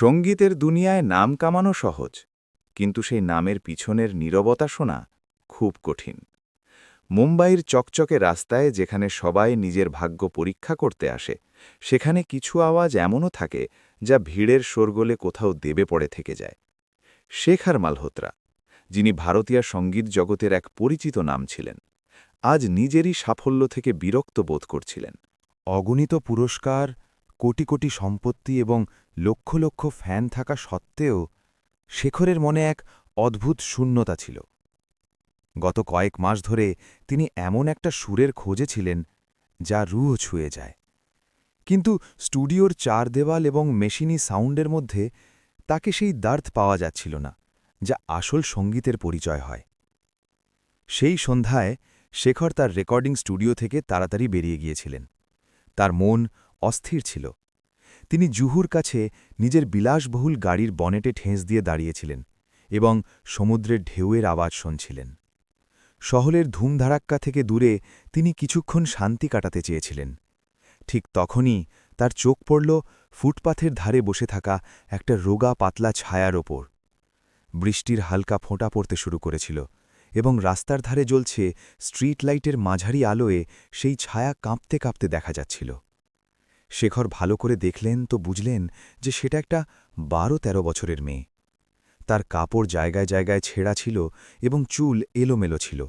সঙ্গীতের দুনিয়ায় নাম কামানো সহজ, কিন্তু সেই নামের পিছনের নীরবতা শোনা খুব কঠিন। মুম্বাইয়ের চকচকে রাস্তায় যেখানে সবাই নিজের ভাগ্য পরীক্ষা করতে আসে, সেখানে কিছু আওয়াজ এমনও থাকে যা ভিড়ের শোরগোলে কোথাও দেবে পড়ে থেকে যায়। শেখার মালহোত্রা, যিনি ভারতীয় সংগীত জগতের এক পরিচিত নাম ছিলেন, আজ নিজেরই সাফল্য থেকে বিরক্ত বোধ করছিলেন। অগণিত পুরস্কার কোটি কোটি সম্পত্তি এবং লক্ষ লক্ষ ফ্যান থাকা সত্ত্বেও শেখরের মনে এক অদ্ভুত শূন্যতা ছিল। গত কয়েক মাস ধরে তিনি এমন একটা সুরের খোঁজে ছিলেন যা রুহ ছুঁয়ে যায়। কিন্তু স্টুডিওর চার দেওয়াল এবং মেশিনি সাউন্ডের মধ্যে তাকে সেই দার্থ পাওয়া যাচ্ছিল না, যা আসল সঙ্গীতের পরিচয় হয়। সেই সন্ধ্যায় শেখর তার রেকর্ডিং স্টুডিও থেকে তাড়াতাড়ি বেরিয়ে গিয়েছিলেন। তার মন অস্থির ছিল। তিনি জুহুর কাছে নিজের বিলাসবহুল গাড়ির বনেটে ঠেঁস দিয়ে দাঁড়িয়েছিলেন এবং সমুদ্রের ঢেউয়ের আওয়াজ শুনছিলেন। শহরের ধুমধারাক্কা থেকে দূরে তিনি কিছুক্ষণ শান্তি কাটাতে চেয়েছিলেন। ঠিক তখনই তার চোখ পড়ল ফুটপাথের ধারে বসে থাকা একটা রোগা পাতলা ছায়ার ওপর। বৃষ্টির হালকা ফোঁটা পড়তে শুরু করেছিল এবং রাস্তার ধারে জ্বলছে স্ট্রিট লাইটের মাঝারি আলোয় সেই ছায়া কাঁপতে কাঁপতে দেখা যাচ্ছিল। শেখর ভালো করে দেখলেন তো বুঝলেন যে সেটা একটা বারো তেরো বছরের মেয়ে। তার কাপড় জায়গায় জায়গায় ছেঁড়া ছিল এবং চুল এলোমেলো ছিল।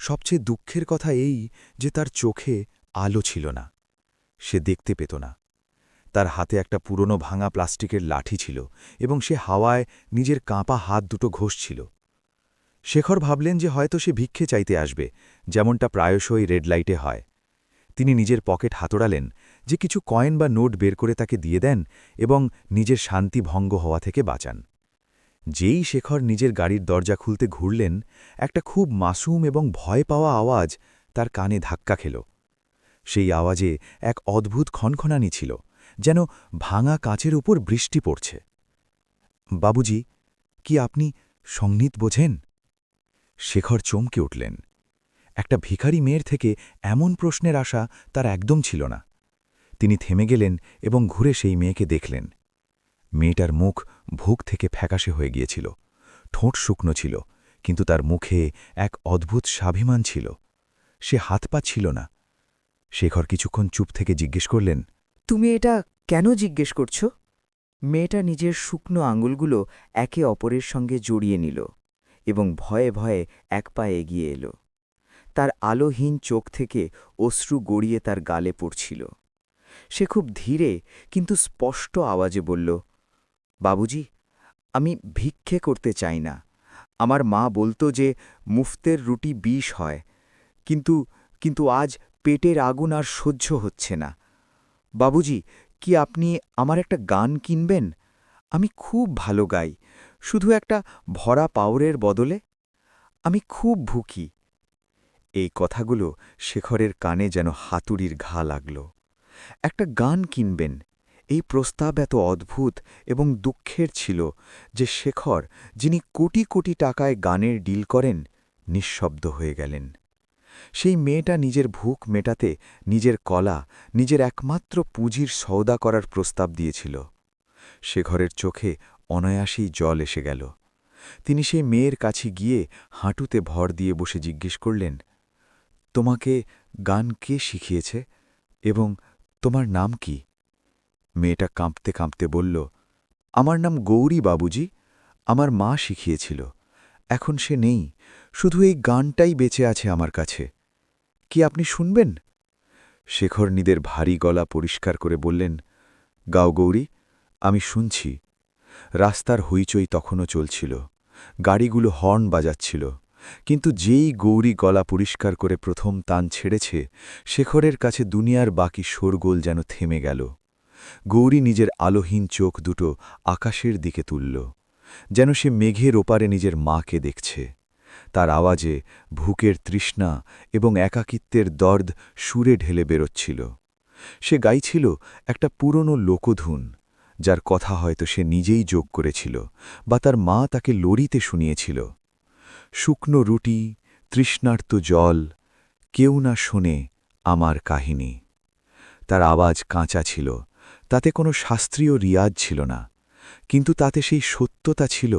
সবচেয়ে দুঃখের কথা এই যে তার চোখে আলো ছিল না। সে দেখতে পেত না। তার হাতে একটা পুরনো ভাঙা প্লাস্টিকের লাঠি ছিল এবং সে হাওয়ায় নিজের কাঁপা হাত দুটো ঘষছিল। শেখর ভাবলেন যে হয়তো সে ভিক্ষে চাইতে আসবে, যেমনটা প্রায়শই রেড লাইটে হয়। তিনি নিজের পকেট হাতড়ালেন যে কিছু কয়েন বা নোট বের করে তাকে দিয়ে দেন এবং নিজের শান্তি ভঙ্গ হওয়া থেকে বাঁচান। যেই শেখর নিজের গাড়ির দরজা খুলতে ঘুরলেন, একটা খুব মাসুম এবং ভয় পাওয়া আওয়াজ তার কানে ধাক্কা খেল। সেই আওয়াজে এক অদ্ভুত খনখনানি ছিল, যেন ভাঙা কাঁচের উপর বৃষ্টি পড়ছে। বাবুজি, কি আপনি সংগীত বোঝেন? শেখর চমকে উঠলেন। একটা ভিখারি মেয়ের থেকে এমন প্রশ্নের আশা তার একদম ছিল না। তিনি থেমে গেলেন এবং ঘুরে সেই মেয়েকে দেখলেন। মেয়েটার মুখ ভুক থেকে ফ্যাকাশে হয়ে গিয়েছিল। ঠোঁট শুকনো ছিল, কিন্তু তার মুখে এক অদ্ভুত স্বাভিমান ছিল। সে হাত পা ছিল না। শেখর কিছুক্ষণ চুপ থেকে জিজ্ঞেস করলেন, তুমি এটা কেন জিজ্ঞেস করছ? মেয়েটা নিজের শুকনো আঙুলগুলো একে অপরের সঙ্গে জড়িয়ে নিল এবং ভয়ে ভয়ে এক পা এগিয়ে এলো। তার আলোহীন চোখ থেকে অশ্রু গড়িয়ে তার গালে পড়ছিল। সে খুব ধীরে কিন্তু স্পষ্ট আওয়াজে বলল, বাবুজি, আমি ভিক্ষে করতে চাই না। আমার মা বলতো যে মুফতের রুটি বিষ হয়, কিন্তু কিন্তু আজ পেটের আগুন আর সহ্য হচ্ছে না। বাবুজি, কি আপনি আমার একটা গান কিনবেন? আমি খুব ভালো গাই, শুধু একটা ভরা পাউরের বদলে। আমি খুব ভুকি এই কথাগুলো শেখরের কানে যেন হাতুড়ির ঘা লাগল। একটা গান কিনবেন। এই প্রস্তাব এত অদ্ভুত এবং দুঃখের ছিল যে শেখর, যিনি কোটি কোটি টাকায় গানের ডিল করেন, নিঃশব্দ হয়ে গেলেন। সেই মেয়েটা নিজের ভুক মেটাতে, নিজের কলা, নিজের একমাত্র পুঁজির সৌদা করার প্রস্তাব দিয়েছিল। শেখরের চোখে অনায়াসেই জল এসে গেল। তিনি সেই মেয়ের কাছে গিয়ে হাঁটুতে ভর দিয়ে বসে জিজ্ঞেস করলেন, তোমাকে গান কে শিখিয়েছে? এবং তোমার নাম কি? মেয়েটা কাঁপতে কাঁপতে বলল, আমার নাম গৌরী বাবুজি, আমার মা শিখিয়েছিল, এখন সে নেই, শুধু এই গানটাই বেঁচে আছে আমার কাছে। কি আপনি শুনবেন? শেখর নিদের ভারী গলা পরিষ্কার করে বললেন, গাও গৌরী, আমি শুনছি। রাস্তার হইচই তখনও চলছিল, গাড়িগুলো হর্ন বাজাচ্ছিল। কিন্তু যেই গৌরী গলা পরিষ্কার করে প্রথম তান ছেড়েছে, শেখরের কাছে দুনিয়ার বাকি শোরগোল যেন থেমে গেল। গৌরী নিজের আলোহীন চোখ দুটো আকাশের দিকে তুলল, যেন সে মেঘের ওপারে নিজের মাকে দেখছে। তার আওয়াজে ভুকের তৃষ্ণা এবং একাকিত্বের দর্দ সুরে ঢেলে বেরোচ্ছিল। সে গাইছিল একটা পুরনো লোকধুন, যার কথা হয়তো সে নিজেই যোগ করেছিল বা তার মা তাকে লড়িতে শুনিয়েছিল। শুকনো রুটি, তৃষ্ণার্ত জল, কেউ না শোনে আমার কাহিনী। তার আওয়াজ কাঁচা ছিল, তাতে কোনো শাস্ত্রীয় রিয়াজ ছিল না, কিন্তু তাতে সেই সত্যতা ছিল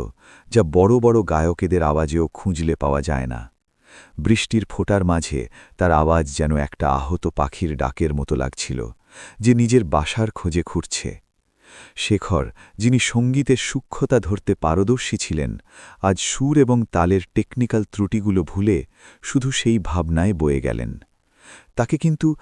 যা বড় বড় গায়কেদের আওয়াজেও খুঁজলে পাওয়া যায় না। বৃষ্টির ফোটার মাঝে তার আওয়াজ যেন একটা আহত পাখির ডাকের মতো লাগছিল, যে নিজের বাসার খোঁজে ঘুরছে শেখর, যিনি সঙ্গীতের সূক্ষ্মতা ধরতে পারদর্শী ছিলেন, আজ সুর এবং তালের টেকনিক্যাল ত্রুটিগুলো ভুলে শুধু সেই ভাবনায় বয়ে গেলেন। তাকে কিন্তু,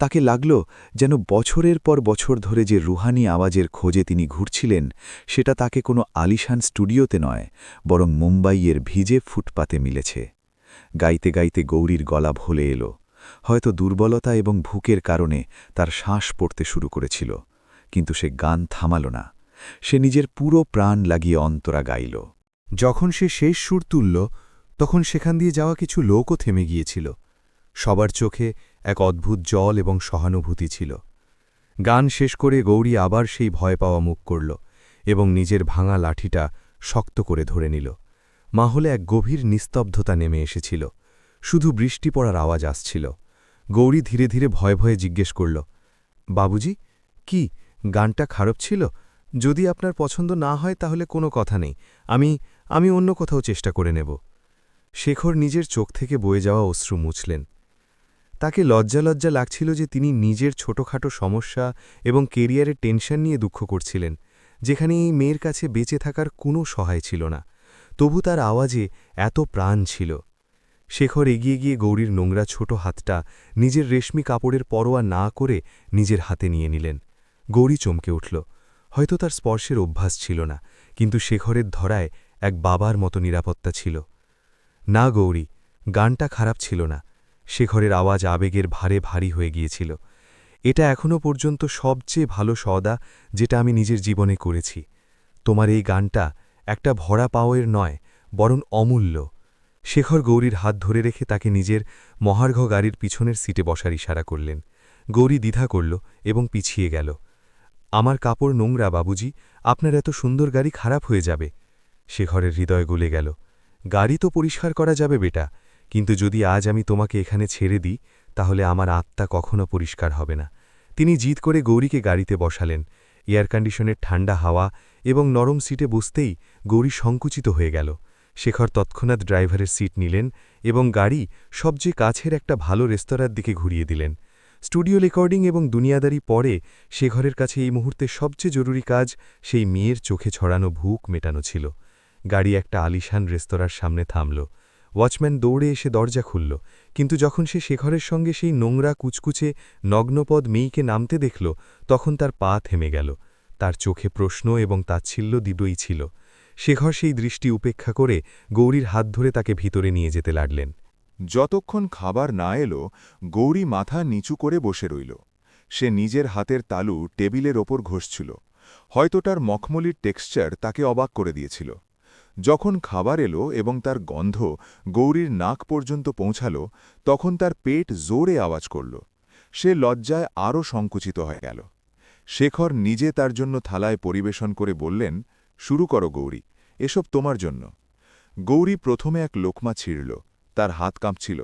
তাকে লাগল যেন বছরের পর বছর ধরে যে রুহানি আওয়াজের খোঁজে তিনি ঘুরছিলেন, সেটা তাকে কোনো আলিশান স্টুডিওতে নয়, বরং মুম্বাইয়ের ভিজে ফুটপাতে মিলেছে। গাইতে গাইতে গৌরীর গলা ভলে এলো। হয়তো দুর্বলতা এবং ভুকের কারণে তার শ্বাস পড়তে শুরু করেছিল। কিন্তু সে গান থামাল না। সে নিজের পুরো প্রাণ লাগিয়ে অন্তরা গাইল। যখন সে শেষ সুর তুলল, তখন সেখান দিয়ে যাওয়া কিছু লোকও থেমে গিয়েছিল। সবার চোখে এক অদ্ভুত জল এবং সহানুভূতি ছিল। গান শেষ করে গৌরী আবার সেই ভয় পাওয়া মুখ করল এবং নিজের ভাঙা লাঠিটা শক্ত করে ধরে নিল। মাহলে এক গভীর নিস্তব্ধতা নেমে এসেছিল। শুধু বৃষ্টি পড়ার আওয়াজ আসছিল। গৌরী ধীরে ধীরে ভয়ে ভয়ে জিজ্ঞেস করল, বাবুজি, কি গানটা খারাপ ছিল? যদি আপনার পছন্দ না হয় তাহলে কোনো কথা নেই। আমি আমি অন্য কোথাও চেষ্টা করে নেব। শেখর নিজের চোখ থেকে বয়ে যাওয়া অশ্রু মুছলেন। তাকে লজ্জা লজ্জা লাগছিল যে তিনি নিজের ছোটখাটো সমস্যা এবং কেরিয়ারের টেনশন নিয়ে দুঃখ করছিলেন, যেখানে এই মেয়ের কাছে বেঁচে থাকার কোনো সহায় ছিল না। তবু তার আওয়াজে এত প্রাণ ছিল। শেখর এগিয়ে গিয়ে গৌরীর নোংরা ছোট হাতটা নিজের রেশমি কাপড়ের পরোয়া না করে নিজের হাতে নিয়ে নিলেন। গৌরী চমকে উঠল। হয়তো তার স্পর্শের অভ্যাস ছিল না, কিন্তু শেখরের ধরায় এক বাবার মতো নিরাপত্তা ছিল। না গৌরী, গানটা খারাপ ছিল না। শেখরের আওয়াজ আবেগের ভারে ভারী হয়ে গিয়েছিল। এটা এখনও পর্যন্ত সবচেয়ে ভালো সদা যেটা আমি নিজের জীবনে করেছি। তোমার এই গানটা একটা ভরা পাওয়ের নয়, বরং অমূল্য। শেখর গৌরীর হাত ধরে রেখে তাকে নিজের মহার্ঘ গাড়ির পিছনের সিটে বসার ইশারা করলেন। গৌরী দ্বিধা করল এবং পিছিয়ে গেল। আমার কাপড় নোংরা, বাবুজি। আপনার এত সুন্দর গাড়ি খারাপ হয়ে যাবে। শেখরের হৃদয় গলে গেল। গাড়ি তো পরিষ্কার করা যাবে বেটা, কিন্তু যদি আজ আমি তোমাকে এখানে ছেড়ে দিই, তাহলে আমার আত্মা কখনো পরিষ্কার হবে না। তিনি জিদ করে গৌরীকে গাড়িতে বসালেন। এয়ার কন্ডিশনের ঠান্ডা হাওয়া এবং নরম সিটে বসতেই গৌরী সংকুচিত হয়ে গেল। শেখর তৎক্ষণাৎ ড্রাইভারের সিট নিলেন এবং গাড়ি সবচেয়ে কাছের একটা ভালো রেস্তোরাঁর দিকে ঘুরিয়ে দিলেন। স্টুডিও রেকর্ডিং এবং দুনিয়াদারি পরে শেখরের কাছে এই মুহূর্তে সবচেয়ে জরুরি কাজ সেই মেয়ের চোখে ছড়ানো ভুক মেটানো ছিল। গাড়ি একটা আলিশান রেস্তোরাঁর সামনে থামল। ওয়াচম্যান দৌড়ে এসে দরজা খুলল, কিন্তু যখন সে শেখরের সঙ্গে সেই নোংরা কুচকুচে নগ্নপদ মেয়েকে নামতে দেখল, তখন তার পা থেমে গেল। তার চোখে প্রশ্ন এবং তাচ্ছিল্য দিবই ছিল। শেখর সেই দৃষ্টি উপেক্ষা করে গৌরীর হাত ধরে তাকে ভিতরে নিয়ে যেতে লাগলেন। যতক্ষণ খাবার না এলো, গৌরী মাথা নিচু করে বসে রইল। সে নিজের হাতের তালু টেবিলের ওপর ঘষছিল। হয়তো তার মখমলির টেক্সচার তাকে অবাক করে দিয়েছিল। যখন খাবার এলো এবং তার গন্ধ গৌরীর নাক পর্যন্ত পৌঁছাল, তখন তার পেট জোরে আওয়াজ করল। সে লজ্জায় আরও সংকুচিত হয়ে গেল। শেখর নিজে তার জন্য থালায় পরিবেশন করে বললেন, শুরু করো গৌরী, এসব তোমার জন্য। গৌরী প্রথমে এক লোকমা ছিঁড়ল। তার হাত কাঁপছিল।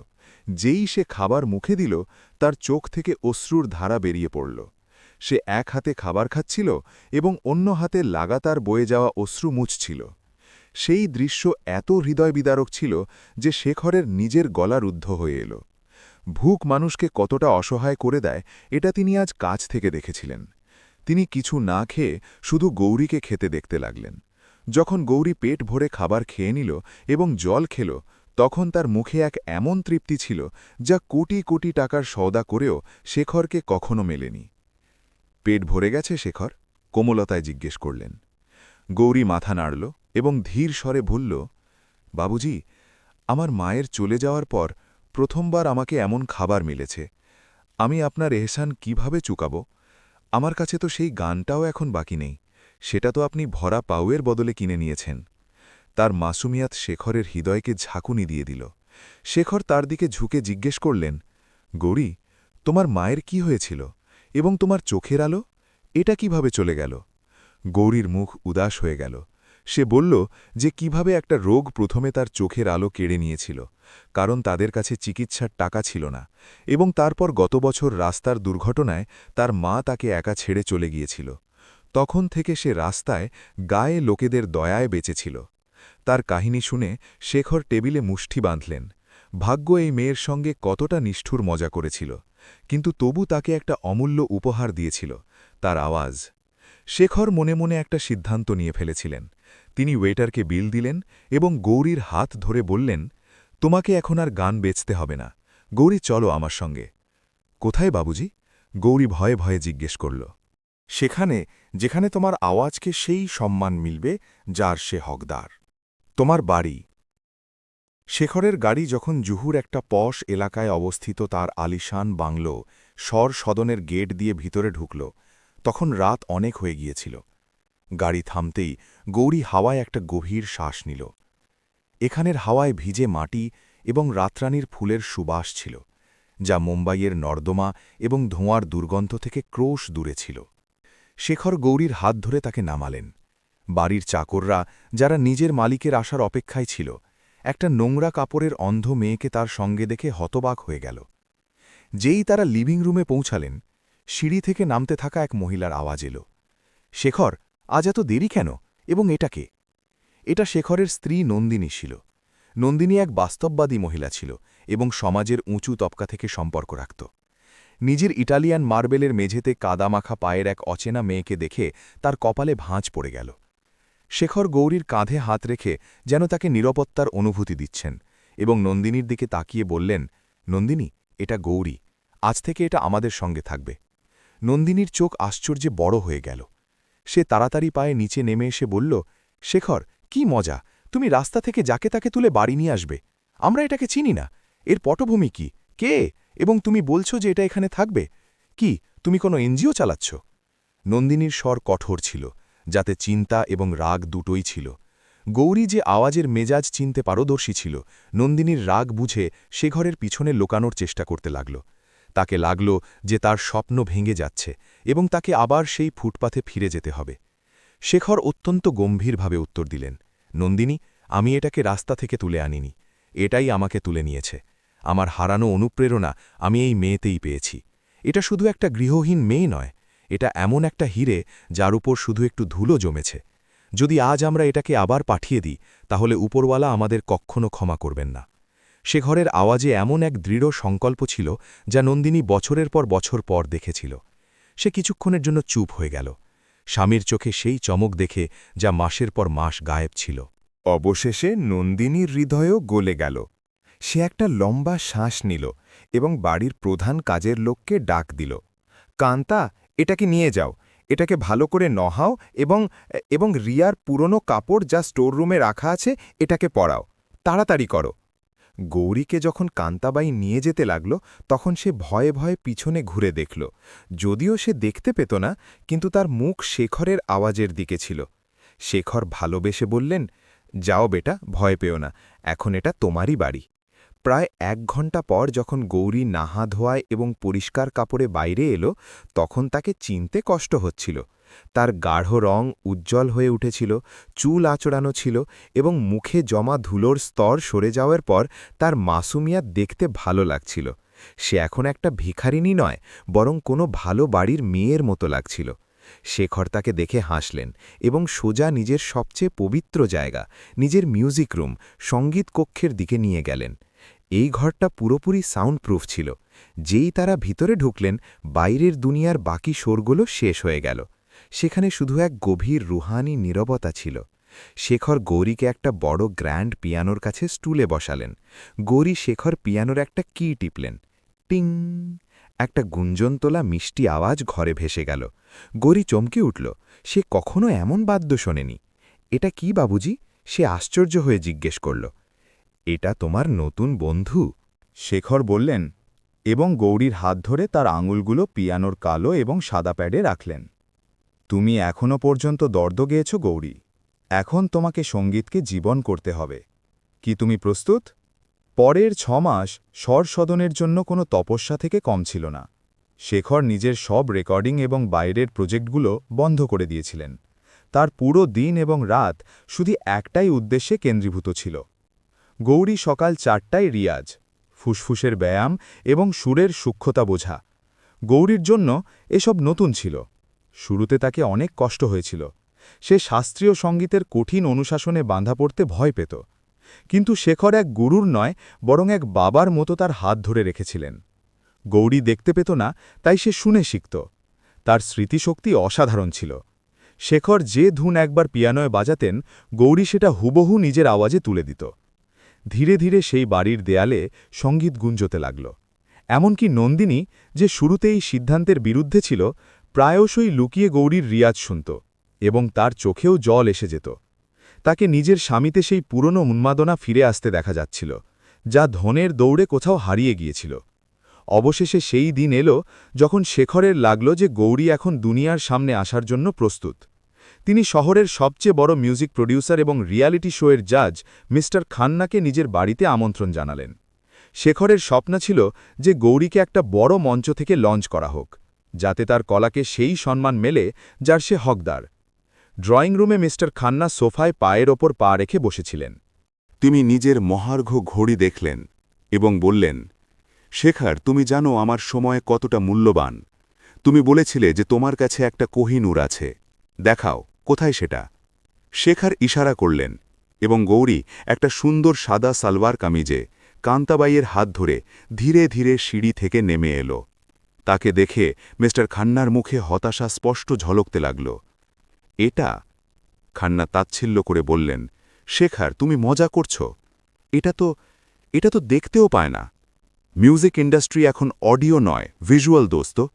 যেই সে খাবার মুখে দিল, তার চোখ থেকে অশ্রুর ধারা বেরিয়ে পড়ল। সে এক হাতে খাবার খাচ্ছিল এবং অন্য হাতে লাগাতার বয়ে যাওয়া অশ্রু মুছছিল। সেই দৃশ্য এত হৃদয় বিদারক ছিল যে শেখরের নিজের গলা রুদ্ধ হয়ে এলো। ভুক মানুষকে কতটা অসহায় করে দেয়, এটা তিনি আজ কাছ থেকে দেখেছিলেন। তিনি কিছু না খেয়ে শুধু গৌরীকে খেতে দেখতে লাগলেন। যখন গৌরী পেট ভরে খাবার খেয়ে নিল এবং জল খেল তখন তার মুখে এক এমন তৃপ্তি ছিল যা কোটি কোটি টাকার সওদা করেও শেখরকে কখনো মেলেনি। পেট ভরে গেছে শেখর, কোমলতায় জিজ্ঞেস করলেন। গৌরী মাথা নাড়ল এবং ধীর স্বরে ভুলল বাবুজি, আমার মায়ের চলে যাওয়ার পর প্রথমবার আমাকে এমন খাবার মিলেছে। আমি আপনার এহসান কীভাবে চুকাব? আমার কাছে তো সেই গানটাও এখন বাকি নেই। সেটা তো আপনি ভরা পাউয়ের বদলে কিনে নিয়েছেন। তার মাসুমিয়াত শেখরের হৃদয়কে ঝাঁকুনি দিয়ে দিল। শেখর তার দিকে ঝুঁকে জিজ্ঞেস করলেন, গৌরী, তোমার মায়ের কি হয়েছিল এবং তোমার চোখের আলো? এটা কীভাবে চলে গেল? গৌরীর মুখ উদাস হয়ে গেল। সে বলল যে কীভাবে একটা রোগ প্রথমে তার চোখের আলো কেড়ে নিয়েছিল, কারণ তাদের কাছে চিকিৎসার টাকা ছিল না, এবং তারপর গত বছর রাস্তার দুর্ঘটনায় তার মা তাকে একা ছেড়ে চলে গিয়েছিল। তখন থেকে সে রাস্তায় গায়ে লোকেদের দয়ায় বেঁচেছিল। তার কাহিনী শুনে শেখর টেবিলে মুষ্টি বাঁধলেন। ভাগ্য এই মেয়ের সঙ্গে কতটা নিষ্ঠুর মজা করেছিল। কিন্তু তবু তাকে একটা অমূল্য উপহার দিয়েছিল, তার আওয়াজ। শেখর মনে মনে একটা সিদ্ধান্ত নিয়ে ফেলেছিলেন। তিনি ওয়েটারকে বিল দিলেন এবং গৌরীর হাত ধরে বললেন, তোমাকে এখন আর গান বেচতে হবে না। গৌরী, চলো আমার সঙ্গে। কোথায় বাবুজি? গৌরী ভয়ে ভয়ে জিজ্ঞেস করল, সেখানে, যেখানে তোমার আওয়াজকে সেই সম্মান মিলবে, যার সে হকদার। তোমার বাড়ি। শেখরের গাড়ি যখন জুহুর একটা পশ এলাকায় অবস্থিত তার আলিশান বাংলো, স্বর সদনের গেট দিয়ে ভিতরে ঢুকল, তখন রাত অনেক হয়ে গিয়েছিল। গাড়ি থামতেই গৌরী হাওয়ায় একটা গভীর শ্বাস নিল। এখানের হাওয়ায় ভিজে মাটি এবং রাতরানীর ফুলের সুবাস ছিল, যা মুম্বাইয়ের নর্দমা এবং ধোঁয়ার দুর্গন্ধ থেকে ক্রোশ দূরে ছিল। শেখর গৌরীর হাত ধরে তাকে নামালেন। বাড়ির চাকররা, যারা নিজের মালিকের আসার অপেক্ষায় ছিল। একটা নোংরা কাপড়ের অন্ধ মেয়েকে তার সঙ্গে দেখে হতবাক হয়ে গেল। যেই তারা লিভিং রুমে পৌঁছালেন, সিঁড়ি থেকে নামতে থাকা এক মহিলার আওয়াজ এলো। শেখর, আজ এত দেরি কেন? এবং এটাকে এটা শেখরের স্ত্রী নন্দিনী ছিল। নন্দিনী এক বাস্তববাদী মহিলা ছিল এবং সমাজের উঁচু তপকা থেকে সম্পর্ক রাখত। নিজের ইটালিয়ান মার্বেলের মেঝেতে কাদামাখা পায়ের এক অচেনা মেয়েকে দেখে তার কপালে ভাঁজ পড়ে গেল। শেখর গৌরীর কাঁধে হাত রেখে যেন তাকে নিরাপত্তার অনুভূতি দিচ্ছেন এবং নন্দিনীর দিকে তাকিয়ে বললেন, নন্দিনী, এটা গৌরী। আজ থেকে এটা আমাদের সঙ্গে থাকবে। নন্দিনীর চোখ আশ্চর্যে বড় হয়ে গেল। সে তাড়াতাড়ি পায়ে নিচে নেমে এসে বলল, শেখর, কি মজা! তুমি রাস্তা থেকে যাকে তাকে তুলে বাড়ি নিয়ে আসবে। আমরা এটাকে চিনি না। এর পটভূমি কি? কে? এবং তুমি বলছো যে এটা এখানে থাকবে? কি, তুমি কোনো এনজিও চালাচ্ছ? নন্দিনীর স্বর কঠোর ছিল। যাতে চিন্তা এবং রাগ দুটোই ছিল। গৌরী যে আওয়াজের মেজাজ চিনতে পারদর্শী ছিল, নন্দিনীর রাগ বুঝে সে ঘরের পিছনে লোকানোর চেষ্টা করতে লাগল। তাকে লাগল যে তার স্বপ্ন ভেঙে যাচ্ছে এবং তাকে আবার সেই ফুটপাথে ফিরে যেতে হবে। শেখর অত্যন্ত গম্ভীরভাবে উত্তর দিলেন, নন্দিনী, আমি এটাকে রাস্তা থেকে তুলে আনিনি। এটাই আমাকে তুলে নিয়েছে। আমার হারানো অনুপ্রেরণা আমি এই মেয়েতেই পেয়েছি। এটা শুধু একটা গৃহহীন মেয়ে নয় এটা এমন একটা হিরে যার উপর শুধু একটু ধুলো জমেছে। যদি আজ আমরা এটাকে আবার পাঠিয়ে দিই, তাহলে উপরওয়ালা আমাদের কখনো ক্ষমা করবেন না। সে ঘরের আওয়াজে এমন এক দৃঢ় সংকল্প ছিল যা নন্দিনী বছরের পর বছর পর দেখেছিল। সে কিছুক্ষণের জন্য চুপ হয়ে গেল। স্বামীর চোখে সেই চমক দেখে যা মাসের পর মাস গায়েব ছিল। অবশেষে নন্দিনীর হৃদয়ও গলে গেল। সে একটা লম্বা শ্বাস নিল এবং বাড়ির প্রধান কাজের লোককে ডাক দিল। কান্তা এটাকে নিয়ে যাও। এটাকে ভালো করে নহাও এবং এবং রিয়ার পুরনো কাপড় যা স্টোর রুমে রাখা আছে এটাকে পরাও। তাড়াতাড়ি করো। গৌরীকে যখন কান্তাবাই নিয়ে যেতে লাগল, তখন সে ভয়ে ভয়ে পিছনে ঘুরে দেখল। যদিও সে দেখতে পেত না, কিন্তু তার মুখ শেখরের আওয়াজের দিকে ছিল। শেখর ভালোবেসে বললেন, যাও বেটা, ভয় পেও না, এখন এটা তোমারই বাড়ি। প্রায় এক ঘণ্টা পর যখন গৌরী নাহা ধোয়ায় এবং পরিষ্কার কাপড়ে বাইরে এলো, তখন তাকে চিনতে কষ্ট হচ্ছিল। তার গাঢ় রং উজ্জ্বল হয়ে উঠেছিল, চুল আচড়ানো ছিল এবং মুখে জমা ধুলোর স্তর সরে যাওয়ার পর তার মাসুমিয়াত দেখতে ভালো লাগছিল। সে এখন একটা ভিখারিনী নয়, বরং কোনো ভালো বাড়ির মেয়ের মতো লাগছিল। শেখর তাকে দেখে হাসলেন এবং সোজা নিজের সবচেয়ে পবিত্র জায়গা, নিজের মিউজিক রুম, সংগীত কক্ষের দিকে নিয়ে গেলেন। এই ঘরটা পুরোপুরি সাউন্ড প্রুফ ছিল। যেই তারা ভিতরে ঢুকলেন, বাইরের দুনিয়ার বাকি শোরগুলো শেষ হয়ে গেল। সেখানে শুধু এক গভীর রুহানি নীরবতা ছিল। শেখর গৌরীকে একটা বড় গ্র্যান্ড পিয়ানোর কাছে স্টুলে বসালেন। গৌরী শেখর পিয়ানোর একটা কি টিপলেন। টিং! একটা গুঞ্জন তোলা মিষ্টি আওয়াজ ঘরে ভেসে গেল। গৌরী চমকে উঠল। সে কখনো এমন বাদ্য শোনেনি। এটা কি, বাবুজি? সে আশ্চর্য হয়ে জিজ্ঞেস করল। এটা তোমার নতুন বন্ধু? শেখর বললেন, এবং গৌরীর হাত ধরে তার আঙুলগুলো পিয়ানোর কালো এবং সাদা প্যাডে রাখলেন। তুমি এখনও পর্যন্ত দর্দ গেয়েছ গৌরী। এখন তোমাকে সঙ্গীতকে জীবন করতে হবে। কি তুমি প্রস্তুত? পরের ছ মাস স্বর সদনের জন্য কোনো তপস্যা থেকে কম ছিল না। শেখর নিজের সব রেকর্ডিং এবং বাইরের প্রজেক্টগুলো বন্ধ করে দিয়েছিলেন। তার পুরো দিন এবং রাত শুধু একটাই উদ্দেশ্যে কেন্দ্রীভূত ছিল। গৌরী সকাল চারটায় রিয়াজ, ফুসফুসের ব্যায়াম এবং সুরের সূক্ষ্মতা বোঝা। গৌরীর জন্য এসব নতুন ছিল। শুরুতে তাকে অনেক কষ্ট হয়েছিল। সে শাস্ত্রীয় সঙ্গীতের কঠিন অনুশাসনে বাঁধা পড়তে ভয় পেত। কিন্তু শেখর এক গুরুর নয়, বরং এক বাবার মতো তার হাত ধরে রেখেছিলেন। গৌরী দেখতে পেত না, তাই সে শুনে শিখত। তার স্মৃতিশক্তি অসাধারণ ছিল। শেখর যে ধুন একবার পিয়ানোয় বাজাতেন, গৌরী সেটা হুবহু নিজের আওয়াজে তুলে দিত। ধীরে ধীরে সেই বাড়ির দেয়ালে সংগীত গুঞ্জতে লাগল। এমনকি নন্দিনী, যে শুরুতেই সিদ্ধান্তের বিরুদ্ধে ছিল, প্রায়শই লুকিয়ে গৌরীর রিয়াজ শুনত এবং তার চোখেও জল এসে যেত। তাকে নিজের স্বামীতে সেই পুরনো উন্মাদনা ফিরে আসতে দেখা যাচ্ছিল, যা ধনের দৌড়ে কোথাও হারিয়ে গিয়েছিল। অবশেষে সেই দিন এলো যখন শেখরের লাগল যে গৌরী এখন দুনিয়ার সামনে আসার জন্য প্রস্তুত। তিনি শহরের সবচেয়ে বড় মিউজিক প্রডিউসার এবং রিয়ালিটি শোয়ের জাজ মিস্টার খান্নাকে নিজের বাড়িতে আমন্ত্রণ জানালেন। শেখরের স্বপ্ন ছিল যে গৌরীকে একটা বড় মঞ্চ থেকে লঞ্চ করা হোক, যাতে তার কলাকে সেই সম্মান মেলে যার সে হকদার। ড্রয়িং রুমে মিস্টার খান্না সোফায় পায়ের ওপর পা রেখে বসেছিলেন। তিনি নিজের মহার্ঘ ঘড়ি দেখলেন এবং বললেন, শেখার, তুমি জানো আমার সময় কতটা মূল্যবান। তুমি বলেছিলে যে তোমার কাছে একটা কোহিনূর আছে। দেখাও। কোথায় সেটা? শেখার ইশারা করলেন এবং গৌরী একটা সুন্দর সাদা সালোয়ার কামিজে কান্তাবাইয়ের হাত ধরে ধীরে ধীরে সিঁড়ি থেকে নেমে এলো। তাকে দেখে মিস্টার খান্নার মুখে হতাশা স্পষ্ট ঝলকতে লাগল। এটা? খান্না তাচ্ছিল্য করে বললেন, শেখার, তুমি মজা করছ। এটা তো এটা তো দেখতেও পায় না। মিউজিক ইন্ডাস্ট্রি এখন অডিও নয়, ভিজুয়াল দোস্ত।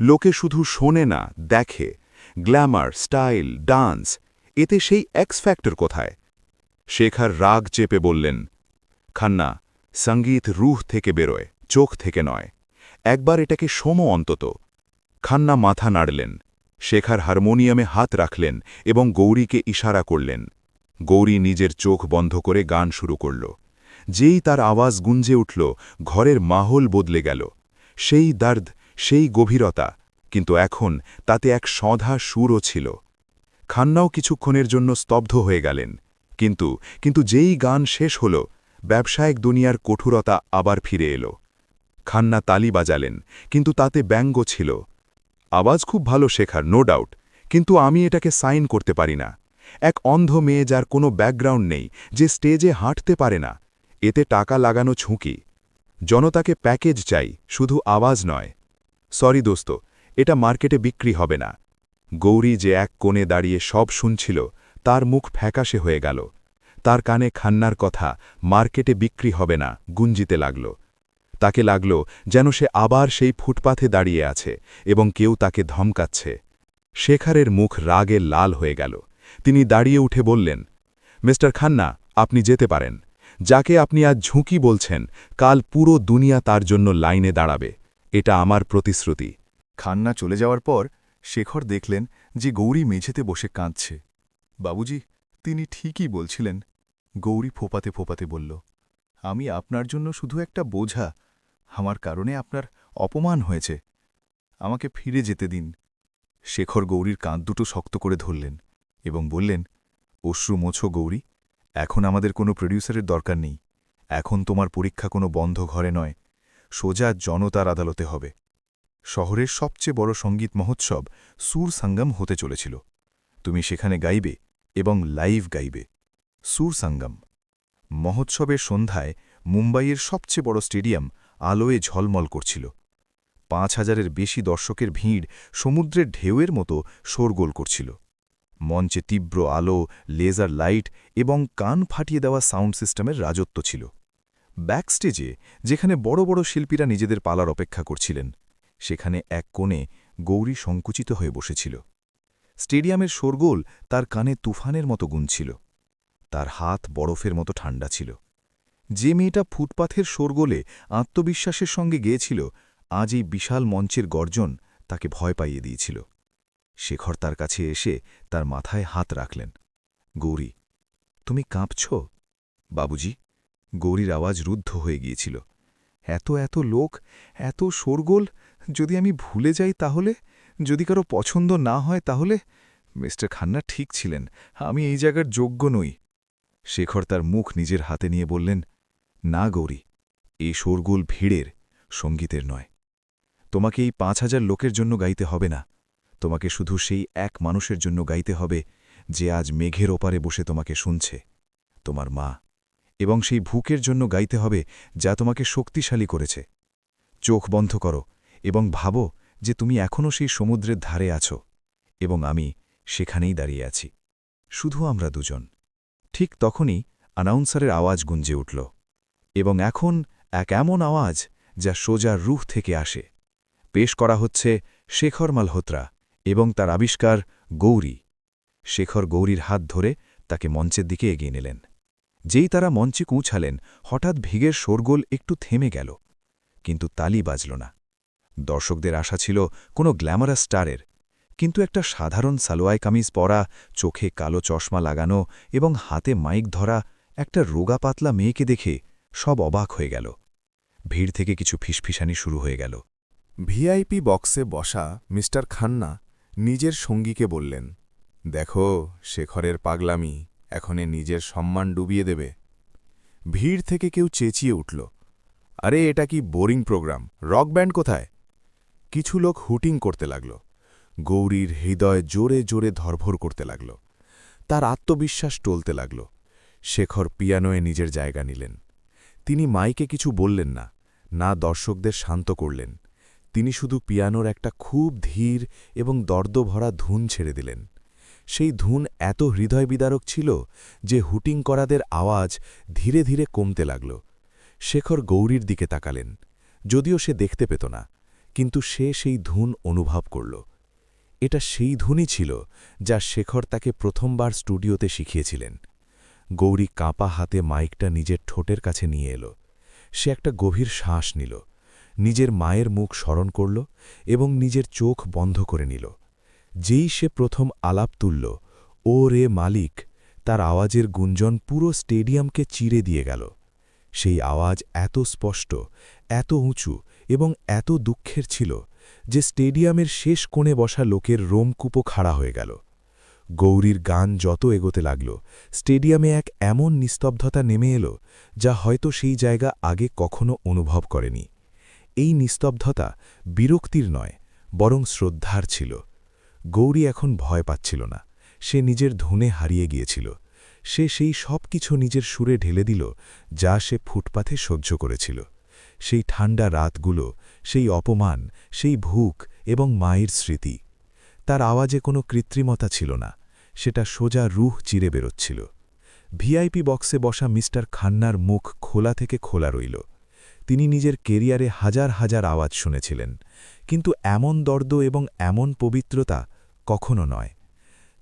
লোকে শুধু শোনে না, দেখে। গ্ল্যামার, স্টাইল, ডান্স, এতে সেই এক্স ফ্যাক্টর কোথায়? শেখার রাগ চেপে বললেন, খান্না, সংগীত রুহ থেকে বেরোয়, চোখ থেকে নয়। একবার এটাকে সোম অন্তত। খান্না মাথা নাড়লেন, শেখার হারমোনিয়ামে হাত রাখলেন এবং গৌরীকে ইশারা করলেন। গৌরী নিজের চোখ বন্ধ করে গান শুরু করল। যেই তার আওয়াজ গুঞ্জে উঠল, ঘরের মাহল বদলে গেল। সেই দর্দ, সেই গভীরতা কিন্তু এখন তাতে এক সধা সুরও ছিল। খান্নাও কিছুক্ষণের জন্য স্তব্ধ হয়ে গেলেন। কিন্তু কিন্তু যেই গান শেষ হল, ব্যবসায়িক দুনিয়ার কঠোরতা আবার ফিরে এলো। খান্না তালি বাজালেন, কিন্তু তাতে ব্যঙ্গ ছিল। আওয়াজ খুব ভালো শেখার নো ডাউট কিন্তু আমি এটাকে সাইন করতে পারি না। এক অন্ধ মেয়ে যার কোনো ব্যাকগ্রাউন্ড নেই, যে স্টেজে হাঁটতে পারে না। এতে টাকা লাগানো ঝুঁকি। জনতাকে প্যাকেজ চাই, শুধু আওয়াজ নয়। সরি দোস্ত এটা মার্কেটে বিক্রি হবে না। গৌরী যে এক কোণে দাঁড়িয়ে সব শুনছিল, তার মুখ ফ্যাকাশে হয়ে গেল। তার কানে খান্নার কথা, মার্কেটে বিক্রি হবে না, গুঞ্জিতে লাগল। তাকে লাগল যেন সে আবার সেই ফুটপাথে দাঁড়িয়ে আছে এবং কেউ তাকে ধমকাচ্ছে। শেখারের মুখ রাগে লাল হয়ে গেল। তিনি দাঁড়িয়ে উঠে বললেন, মিস্টার খান্না, আপনি যেতে পারেন। যাকে আপনি আজ ঝুঁকি বলছেন, কাল পুরো দুনিয়া তার জন্য লাইনে দাঁড়াবে। এটা আমার প্রতিশ্রুতি। খান্না চলে যাওয়ার পর শেখর দেখলেন যে গৌরী মেঝেতে বসে কাঁদছে। বাবুজি, তিনি ঠিকই বলছিলেন। গৌরী ফোপাতে ফোপাতে বলল, আমি আপনার জন্য শুধু একটা বোঝা, আমার কারণে আপনার অপমান হয়েছে। আমাকে ফিরে যেতে দিন। শেখর গৌরীর কাঁধ দুটো শক্ত করে ধরলেন এবং বললেন, অশ্রু মোছো গৌরী, এখন আমাদের কোনো প্রডিউসারের দরকার নেই। এখন তোমার পরীক্ষা কোনো বন্ধ ঘরে নয়। সোজা জনতার আদালতে হবে। শহরের সবচেয়ে বড় সংগীত মহোৎসব সুর সাঙ্গম হতে চলেছিল। তুমি সেখানে গাইবে এবং লাইভ গাইবে। সুর সাঙ্গম। মহোৎসবের সন্ধ্যায় মুম্বাইয়ের সবচেয়ে বড় স্টেডিয়াম আলোয় ঝলমল করছিল। পাঁচ হাজারের বেশি দর্শকের ভিড় সমুদ্রের ঢেউয়ের মতো শোরগোল করছিল। মঞ্চে তীব্র আলো, লেজার লাইট এবং কান ফাটিয়ে দেওয়া সাউন্ড সিস্টেমের রাজত্ব ছিল। ব্যাকস্টেজে যেখানে বড় বড় শিল্পীরা নিজেদের পালার অপেক্ষা করছিলেন সেখানে এক কোণে গৌরী সংকুচিত হয়ে বসেছিল। স্টেডিয়ামের শোরগোল তার কানে তুফানের মতো গুনছিল। তার হাত বরফের মতো ঠান্ডা ছিল। যে মেয়েটা ফুটপাথের শোরগোলে আত্মবিশ্বাসের সঙ্গে গিয়েছিল, আজ এই বিশাল মঞ্চের গর্জন তাকে ভয় পাইয়ে দিয়েছিল। শেখর তার কাছে এসে তার মাথায় হাত রাখলেন। গৌরী, তুমি কাঁপছ? বাবুজি, গৌরীর আওয়াজ রুদ্ধ হয়ে গিয়েছিল। এত এত লোক, এত শোরগোল যদি আমি ভুলে যাই তাহলে? যদি কারও পছন্দ না হয় তাহলে? মিস্টার খান্না ঠিক ছিলেন, আমি এই জায়গার যোগ্য নই। শেখর তার মুখ নিজের হাতে নিয়ে বললেন, না গৌরী এই শোরগোল ভিড়ের, সঙ্গীতের নয়। তোমাকে এই পাঁচ হাজার লোকের জন্য গাইতে হবে না। তোমাকে শুধু সেই এক মানুষের জন্য গাইতে হবে যে আজ মেঘের ওপারে বসে তোমাকে শুনছে, তোমার মা। এবং সেই ভুকের জন্য গাইতে হবে যা তোমাকে শক্তিশালী করেছে। চোখ বন্ধ করো এবং ভাবো যে তুমি এখনও সেই সমুদ্রের ধারে আছো এবং আমি সেখানেই দাঁড়িয়ে আছি। শুধু আমরা দুজন। ঠিক তখনই অ্যানাউন্সারের আওয়াজ গুঞ্জে উঠল এবং এখন এক এমন আওয়াজ যা সোজা রুহ থেকে আসে। পেশ করা হচ্ছে শেখর মালহোত্রা এবং তার আবিষ্কার গৌরী। শেখর গৌরীর হাত ধরে তাকে মঞ্চের দিকে এগিয়ে নিলেন। যেই তারা মঞ্চে পৌঁছালেন হঠাৎ ভিগের শোরগোল একটু থেমে গেল, কিন্তু তালি বাজল না। দর্শকদের আশা ছিল কোনো গ্ল্যামারাস স্টারের। কিন্তু একটা সাধারণ সালোয়াই কামিজ পরা, চোখে কালো চশমা লাগানো এবং হাতে মাইক ধরা একটা রোগা পাতলা মেয়েকে দেখে সব অবাক হয়ে গেল। ভিড় থেকে কিছু ফিসফিসানি শুরু হয়ে গেল। ভিআইপি বক্সে বসা মিস্টার খান্না নিজের সঙ্গীকে বললেন, দেখো, শেখরের পাগলামি এখনে নিজের সম্মান ডুবিয়ে দেবে। ভিড় থেকে কেউ চেঁচিয়ে উঠল, আরে, এটা কি বোরিং প্রোগ্রাম? রক ব্যান্ড কোথায়? কিছু লোক হুটিং করতে লাগল। গৌরীর হৃদয় জোরে জোরে ধরভর করতে লাগল। তার আত্মবিশ্বাস টলতে লাগল। শেখর পিয়ানোয় নিজের জায়গা নিলেন। তিনি মাইকে কিছু বললেন না না দর্শকদের শান্ত করলেন। তিনি শুধু পিয়ানোর একটা খুব ধীর এবং দর্দভরা ধুন ছেড়ে দিলেন। সেই ধুন এত হৃদয় বিদারক ছিল যে হুটিং করাদের আওয়াজ ধীরে ধীরে কমতে লাগল। শেখর গৌরীর দিকে তাকালেন, যদিও সে দেখতে পেত না। কিন্তু সে সেই ধুন অনুভব করল। এটা সেই ধুনই ছিল যা শেখর তাকে প্রথমবার স্টুডিওতে শিখিয়েছিলেন। গৌরী কাঁপা হাতে মাইকটা নিজের ঠোঁটের কাছে নিয়ে এলো। সে একটা গভীর শ্বাস নিল, নিজের মায়ের মুখ স্মরণ করল এবং নিজের চোখ বন্ধ করে নিল। যেই সে প্রথম আলাপ তুলল, ও রে মালিক! তার আওয়াজের গুঞ্জন পুরো স্টেডিয়ামকে চিরে দিয়ে গেল। সেই আওয়াজ এত স্পষ্ট, এত উঁচু এবং এত দুঃখের ছিল যে স্টেডিয়ামের শেষ কোণে বসা লোকের রোমকূপো খাড়া হয়ে গেল। গৌরীর গান যত এগোতে লাগল, স্টেডিয়ামে এক এমন নিস্তব্ধতা নেমে এলো যা হয়তো সেই জায়গা আগে কখনো অনুভব করেনি। এই নিস্তব্ধতা বিরক্তির নয়, বরং শ্রদ্ধার ছিল। গৌরী এখন ভয় পাচ্ছিল না, সে নিজের ধুনে হারিয়ে গিয়েছিল। সে সেই সব কিছু নিজের সুরে ঢেলে দিল যা সে ফুটপাথে সহ্য করেছিল। সেই ঠান্ডা রাতগুলো, সেই অপমান, সেই ভুক এবং মায়ের স্মৃতি। তার আওয়াজে কোনো কৃত্রিমতা ছিল না, সেটা সোজা রুহ চিরে বেরোচ্ছিল। ভিআইপি বক্সে বসা মিস্টার খান্নার মুখ খোলা থেকে খোলা রইল। তিনি নিজের কেরিয়ারে হাজার হাজার আওয়াজ শুনেছিলেন, কিন্তু এমন দর্দ এবং এমন পবিত্রতা কখনো নয়।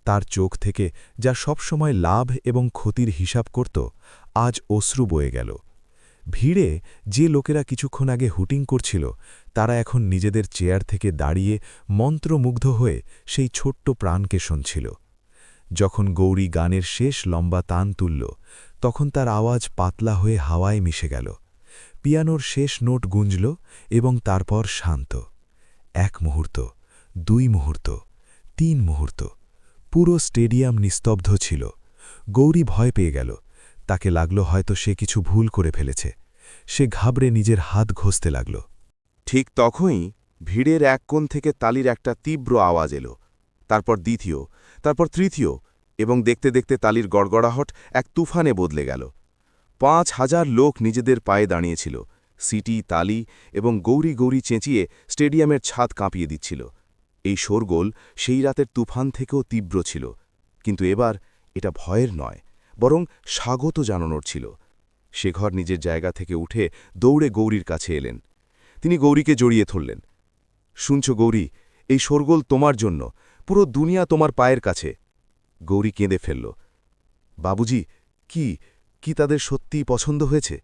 তার চোখ থেকে যা সবসময় লাভ এবং ক্ষতির হিসাব করত, আজ অশ্রু বয়ে গেল। ভিড়ে যে লোকেরা কিছুক্ষণ আগে হুটিং করছিল, তারা এখন নিজেদের চেয়ার থেকে দাঁড়িয়ে মন্ত্রমুগ্ধ হয়ে সেই ছোট্ট প্রাণকে শুনছিল। যখন গৌরী গানের শেষ লম্বা তান তুলল, তখন তার আওয়াজ পাতলা হয়ে হাওয়ায় মিশে গেল। পিয়ানোর শেষ নোট গুঞ্জল এবং তারপর শান্ত। এক মুহূর্ত, দুই মুহূর্ত, তিন মুহূর্ত, পুরো স্টেডিয়াম নিস্তব্ধ ছিল। গৌরী ভয় পেয়ে গেল। তাকে লাগল হয়তো সে কিছু ভুল করে ফেলেছে। সে ঘাবড়ে নিজের হাত ঘষতে লাগল। ঠিক তখনই ভিড়ের এক কোণ থেকে তালির একটা তীব্র আওয়াজ এলো। তারপর দ্বিতীয়, তারপর তৃতীয় এবং দেখতে দেখতে তালির গড়গড়াহট এক তুফানে বদলে গেল। পাঁচ হাজার লোক নিজেদের পায়ে দাঁড়িয়েছিল। সিটি, তালি এবং গৌরী গৌরী চেঁচিয়ে স্টেডিয়ামের ছাদ কাঁপিয়ে দিচ্ছিল। এই শোরগোল সেই রাতের তুফান থেকেও তীব্র ছিল। কিন্তু এবার এটা ভয়ের নয়। বরং স্বাগত জানানোর ছিল। শেখর নিজের জায়গা থেকে উঠে দৌড়ে গৌরীর কাছে এলেন। তিনি গৌরীকে জড়িয়ে ধরলেন। শুনছ গৌরী, এই শোরগোল তোমার জন্য, পুরো দুনিয়া তোমার পায়ের কাছে। গৌরী কেঁদে ফেলল। বাবুজি, কি কি তাদের সত্যিই পছন্দ হয়েছে?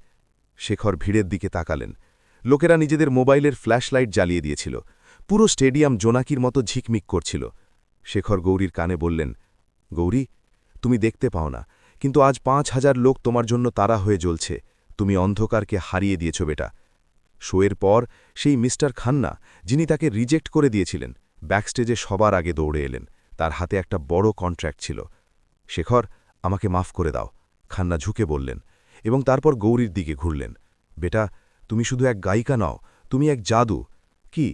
শেখর ভিড়ের দিকে তাকালেন। লোকেরা নিজেদের মোবাইলের ফ্ল্যাশলাইট জ্বালিয়ে দিয়েছিল। পুরো স্টেডিয়াম জোনাকির মতো ঝিকমিক করছিল। শেখর গৌরীর কানে বললেন, গৌরী, তুমি দেখতে পাও না। কিন্তু আজ পাঁচ হাজার লোক তোমার জন্য তারা হয়ে জ্বলছে। তুমি অন্ধকারকে হারিয়ে দিয়েছ বেটা। শোয়ের পর সেই মিস্টার খান্না, যিনি তাকে রিজেক্ট করে দিয়েছিলেন, ব্যাকস্টেজে সবার আগে দৌড়ে এলেন। তার হাতে একটা বড় কন্ট্র্যাক্ট ছিল। শেখর, আমাকে মাফ করে দাও, খান্না ঝুঁকে বললেন এবং তারপর গৌরীর দিকে ঘুরলেন। বেটা, তুমি শুধু এক গায়িকা নও, তুমি এক জাদু। কি,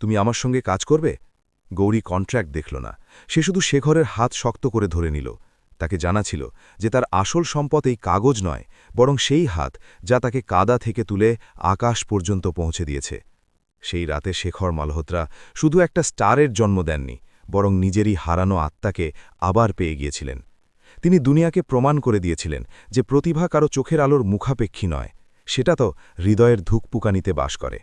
তুমি আমার সঙ্গে কাজ করবে? গৌরী কন্ট্র্যাক্ট দেখল না। সে শুধু শেখরের হাত শক্ত করে ধরে নিল। তাকে জানা ছিল যে তার আসল সম্পদ এই কাগজ নয়, বরং সেই হাত যা তাকে কাদা থেকে তুলে আকাশ পর্যন্ত পৌঁছে দিয়েছে। সেই রাতে শেখর মালহোত্রা শুধু একটা স্টারের জন্ম দেননি, বরং নিজেরই হারানো আত্মাকে আবার পেয়ে গিয়েছিলেন। তিনি দুনিয়াকে প্রমাণ করে দিয়েছিলেন যে প্রতিভা কারও চোখের আলোর মুখাপেক্ষী নয়, সেটা তো হৃদয়ের ধুকপুকানিতে বাস করে।